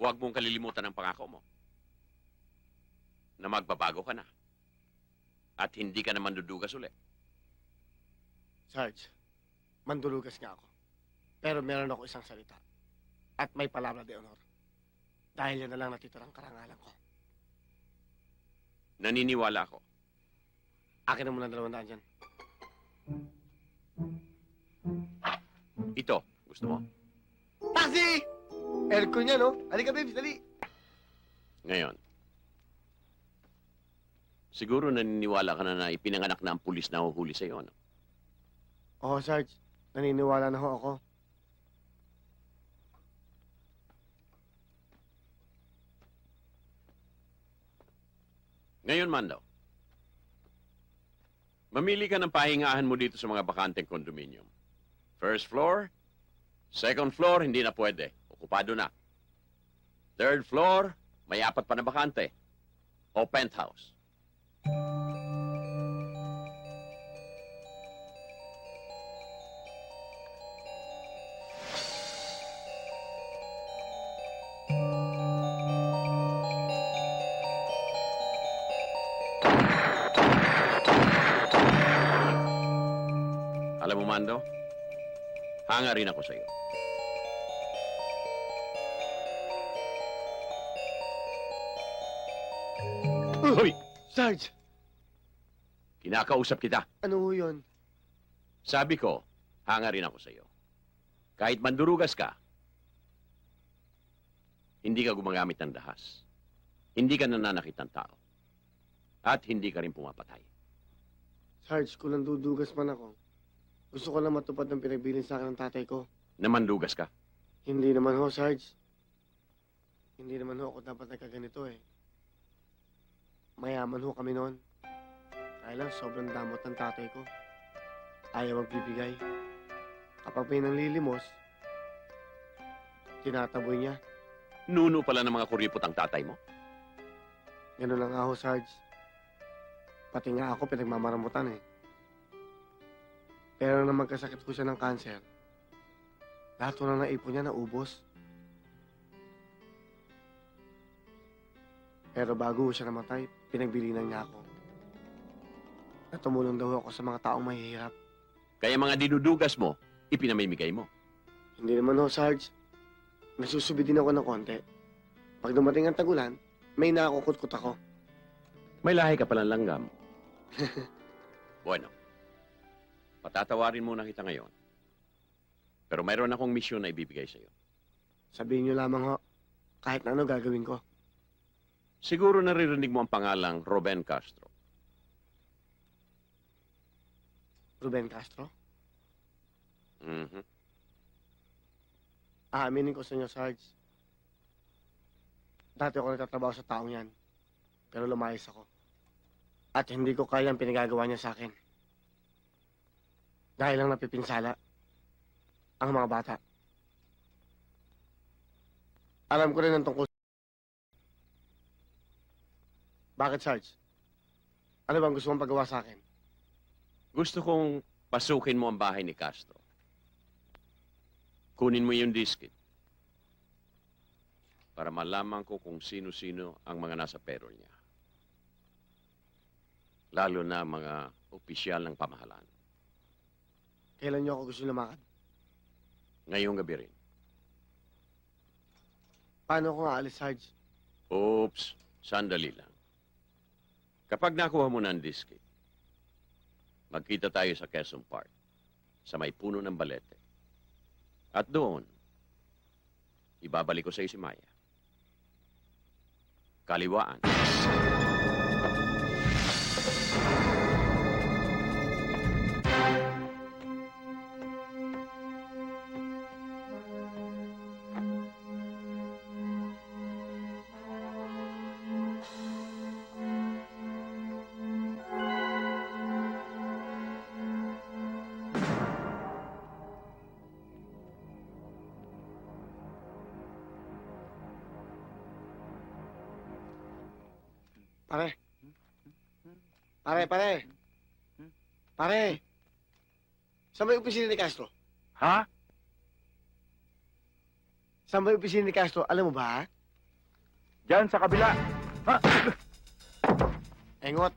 huwag mong kalilimutan ang pangako mo. Na magbabago ka na. At hindi ka na mandudugas ulit. Sarge, mandulugas nga ako. Pero meron ako isang salita. At may palabra de honor. Dahil yan na lang natitirang karangalan ko. Naniniwala ako. Akin na muna ang dalawang daan dyan. Ito, gusto mo? Taxi! Niya, no? Halika, babes, dali. Ngayon. Siguro naniniwala ka na na ipinanganak na ang pulis na huhuli sa'yo, no? Oo, Sarge. Naniniwala na ho ako. Ngayon, Mando. Mamili ka ng pahingahan mo dito sa mga bakanteng kondominium. First floor, second floor, hindi na pwede. Okupado na. Third floor, may apat pa na bakante. O penthouse. Alam mo, Mando, hanga rin ako sa'yo. Sarge, Kinakausap kita. ano ho yun? Sabi ko, hanga rin ako sa'yo. Kahit mandurugas ka, hindi ka gumagamit ng dahas. Hindi ka nananakit ng tao. At hindi ka rin pumapatay. Sarge, kung nandudugas man ako, gusto ko lang matupad ng pinagbilin sa akin ng tatay ko. Na mandugas ka. Hindi naman ho, Sarge. Hindi naman ho ako dapat nagkaganito eh. Mayaman ho kami noon. Kaya lang sobrang damot ng tatay ko. Ayaw magbibigay. Kapag may nanlilimos, tinataboy niya. Nuno pala ng mga kuripot ang tatay mo. Ganun lang ho, Sarge. Pati nga ako pinagmamaramutan eh. Pero nang magkasakit ko siya ng cancer, lahat ko na naipon niya naubos. Pero bago siya namatay, pinagbilinan niya ako. Na tumulong daw ako sa mga taong mahihirap. Kaya mga dinudugas mo, ipinamimigay mo. Hindi naman ho, Sarge. Nasusubi din ako ng konti. Pag dumating ang tagulan, may nakakukut-kut ako. May lahi ka palang langgam. bueno, patatawarin muna kita ngayon. Pero mayroon akong misyon na ibibigay sa'yo. Sabihin niyo lamang ho, kahit na ano gagawin ko. Siguro naririnig mo ang pangalang Ruben Castro. Ruben Castro? Mhm. Aaminin ko sa inyo, Sarge. Dati ako nagtatrabaho sa taong yan. Pero lumayas ako. At hindi ko kaya ang pinagagawa niya sa akin. Dahil lang napipinsala ang mga bata. Alam ko rin ang tungkol Bakit, Sarge? Ano bang gusto mong pagawa sa akin? Gusto kong pasukin mo ang bahay ni Castro. Kunin mo yung diskit. Para malaman ko kung sino-sino ang mga nasa payroll niya. Lalo na mga opisyal ng pamahalaan. Kailan niyo ako gusto lumakad? Ngayong gabi rin. Paano ako nga alis, Sarge? Oops, sandali lang. Kapag nakuha mo na ang diskit, magkita tayo sa Quezon Park, sa may puno ng balete. At doon, ibabalik ko sa iyo si Maya. Kaliwaan. Pare. Pare, pare. Pare. Saan ba yung opisina ni Castro? Ha? Saan ba yung opisina ni Castro? Alam mo ba? Diyan sa kabila. Ha? Engot.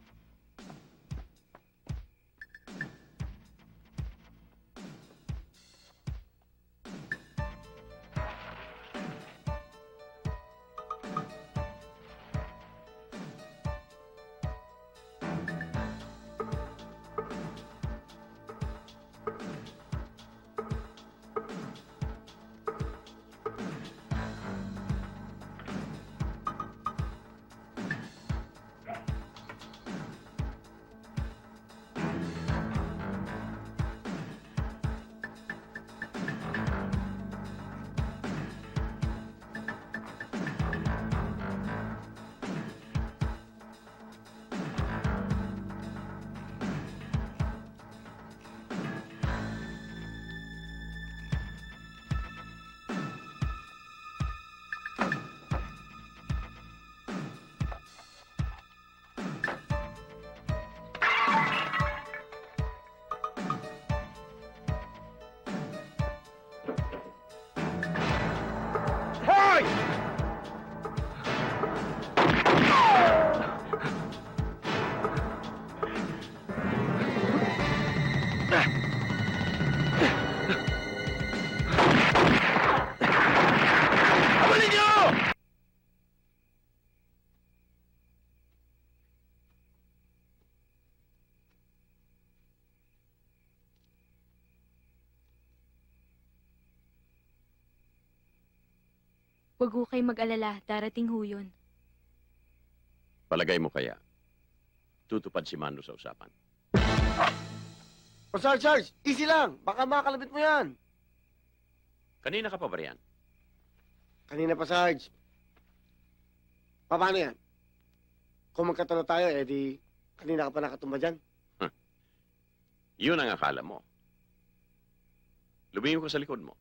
Huwag ho kayo mag-alala, darating ho yun. Palagay mo kaya, tutupad si Mando sa usapan. O Sarge, Sarge, easy lang. Baka makalabit mo yan. Kanina ka pa ba riyan? Kanina pa, Sarge. Pa- Paano yan? Kung magkatalo tayo, edi kanina ka pa nakatumba dyan. Yun ang akala mo. Lumingin ko sa likod mo.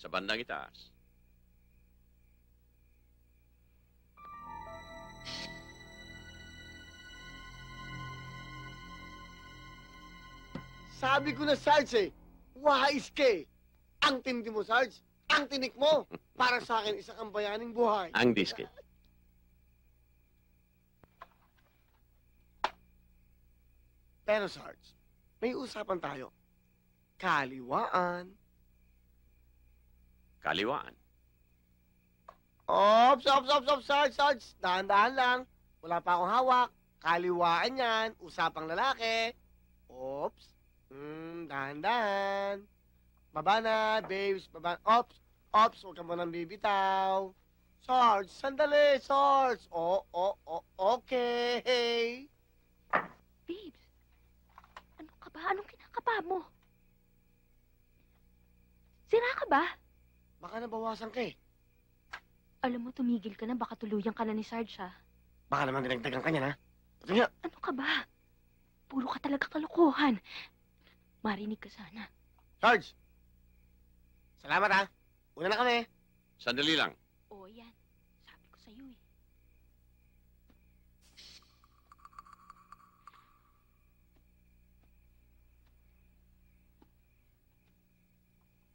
Sa bandang itaas. Sabi ko na, Sarge eh. Wais ka eh. Ang tindi mo, Sarge. Ang tinik mo. Para sa akin, isa kang bayaning buhay. Ang diske. Pero, Sarge, may usapan tayo. Kaliwaan. Kaliwaan. Ops, ops, ops, ops, Sarge, Sarge. Dahan-dahan lang. Wala pa akong hawak. Kaliwaan yan. Usapang lalaki. Ops. Hmm, dahan-dahan. Baba na, babes. Baba. Ops, ops. Huwag ka mo nang bibitaw. Sarge, sandali, Sarge. Oh, oh, oh, okay. Babes, ano ka ba? Anong kinakapa mo? Sira ka ba? Baka nabawasan ka eh. Alam mo, tumigil ka na. Baka tuluyan ka na ni Sarge, ha? Baka naman dinagdagan ka niya, na. Ito nga. Ano ka ba? Puro ka talaga kalokohan. Marinig ka sana. Sarge. Salamat ha. Una na kami. Sandali lang. Oo, yan. Sabi ko sa'yo, eh.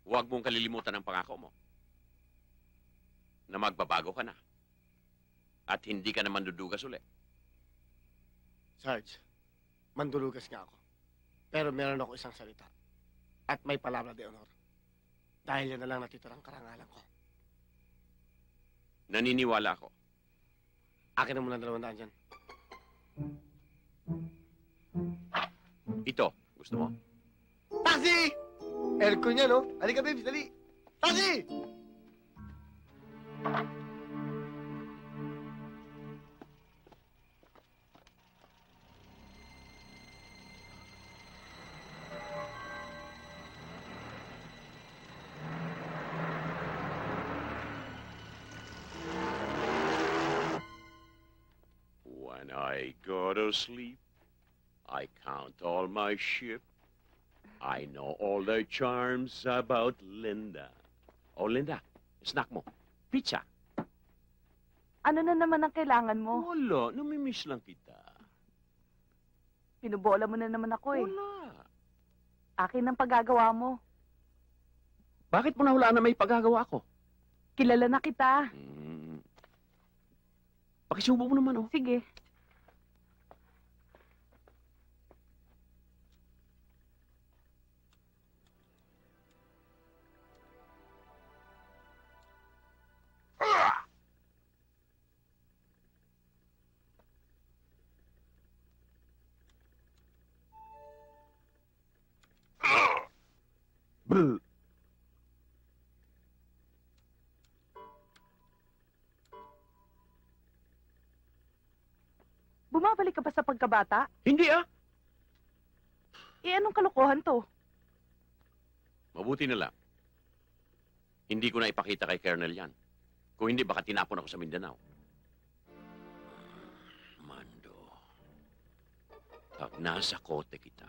Huwag mong kalilimutan ang pangako mo. Na magbabago ka na. At hindi ka na mandudugas uli. Sarge, mandulugas nga ako. Pero meron ako isang salita. At may palabra de honor. Dahil yan na lang natitirang karangalan ko. Naniniwala ako. Akin na muna dalawang daan dyan. Ito, gusto mo? Taxi! Dali. Taxi! When I go to sleep, I count all my sheep. I know all the charms about Linda. Oh, Linda, snack mo. Pizza. Ano na naman ang kailangan mo? Wala, namimiss lang kita. Pinubola mo na naman ako eh. Wala. Akin ang paggagawa mo. Bakit mo nahulaan na may paggagawa ko? Kilala na kita. Hmm. Pakisubo mo naman, oh. Sige. Bumabalik ka ba sa pagkabata? Hindi ah. Eh, anong kalokohan to? Mabuti na lang. Hindi ko na ipakita kay Colonel yan. Kung hindi, baka tinapon ako sa Mindanao. Mando, pag nasa kote kita,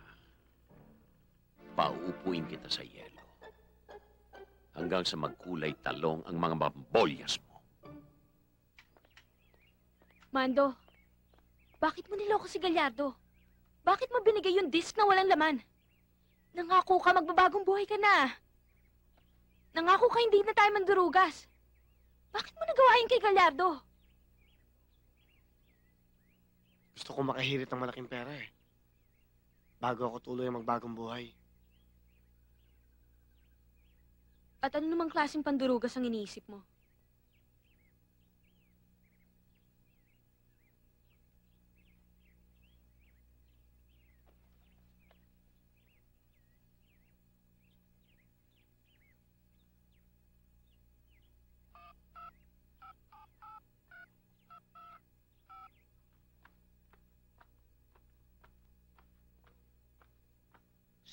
pauupuin kita sa yelo. Hanggang sa magkulay talong ang mga mambolyas mo. Mando, bakit mo niloko si Gallardo? Bakit mo binigay yung disc na walang laman? Nangako ka magbabagong buhay ka na. Nangako ka hindi na tayo mandurugas. Bakit mo nagawa yun kay Gallardo? Gusto ko makahirit ng malaking pera eh. Bago ako tuloy ang magbagong buhay. At ano namang klaseng pandurugas ang iniisip mo?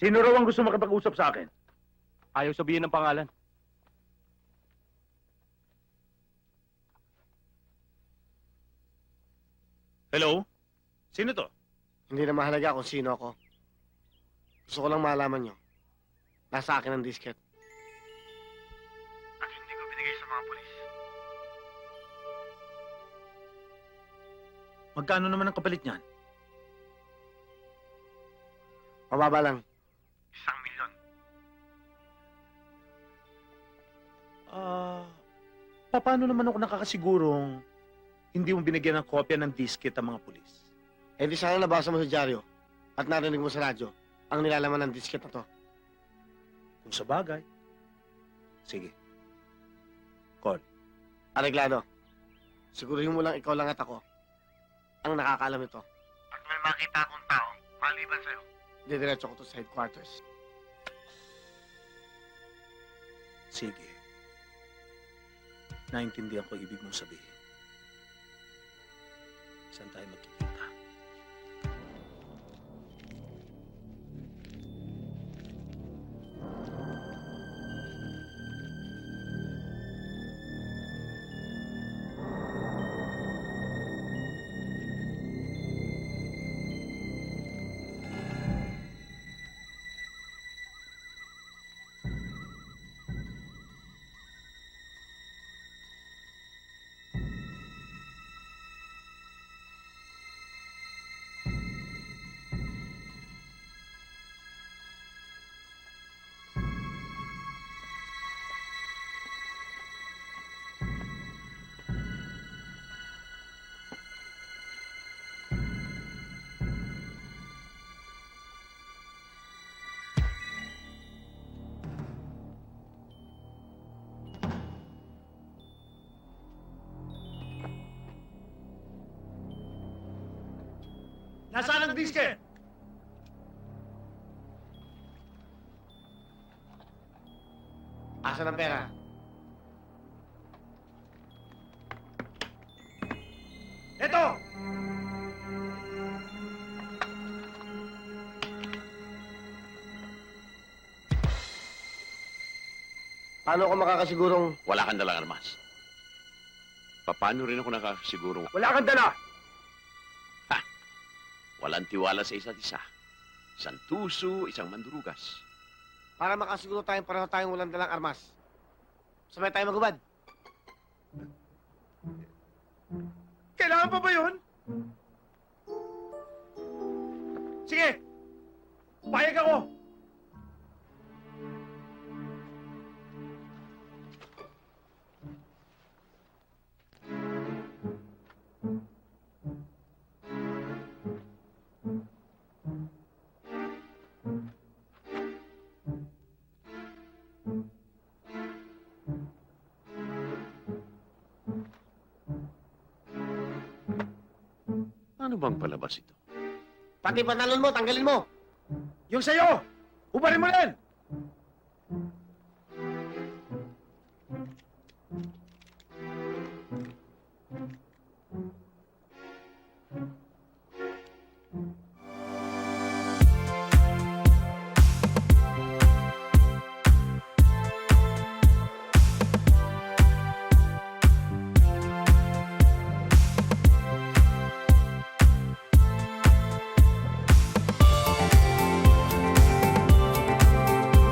Sino raw ang gusto makipag-usap sa akin? Ayaw sabihin ng pangalan. Hello? Sino to? Hindi na mahalaga kung sino ako. Gusto ko lang malaman nyo. Nasa akin ang disket. At hindi ko binigay sa mga polis. Magkano naman ang kapalit niyan? Mababa lang. Paano naman ako nakakasigurong hindi mo binigyan ng kopya ng disket ang mga pulis? Eh di sana nabasa mo sa dyaryo at narinig mo sa radyo ang nilalaman ng disket na to. Kung sa bagay. Sige. Areglado. Sigurihin mo lang ikaw lang at ako ang nakakaalam nito. At may makita akong tao, maliban sa'yo. Didiretso ko to sa headquarters. Sige. Naintindihan ko ibig mong sabihin. Saan tayo magkikita? Nasaan ang disket? Asa ng pera? Ito! Paano ako makakasigurong Wala kang dalang armas. Paano rin ako nakakasiguro Wala kang dala! Walang tiwala sa isa't isa? Isang tuso, isang mandurugas. para makasiguro tayong pareho tayong walang dalang armas? Sabay tayo magubad. Kailangan pa ba yun? Sige! Payag ako! Paano bang palabas ito? Pati pantalon mo, tanggalin mo. Yung sa'yo! Ubarin mo rin!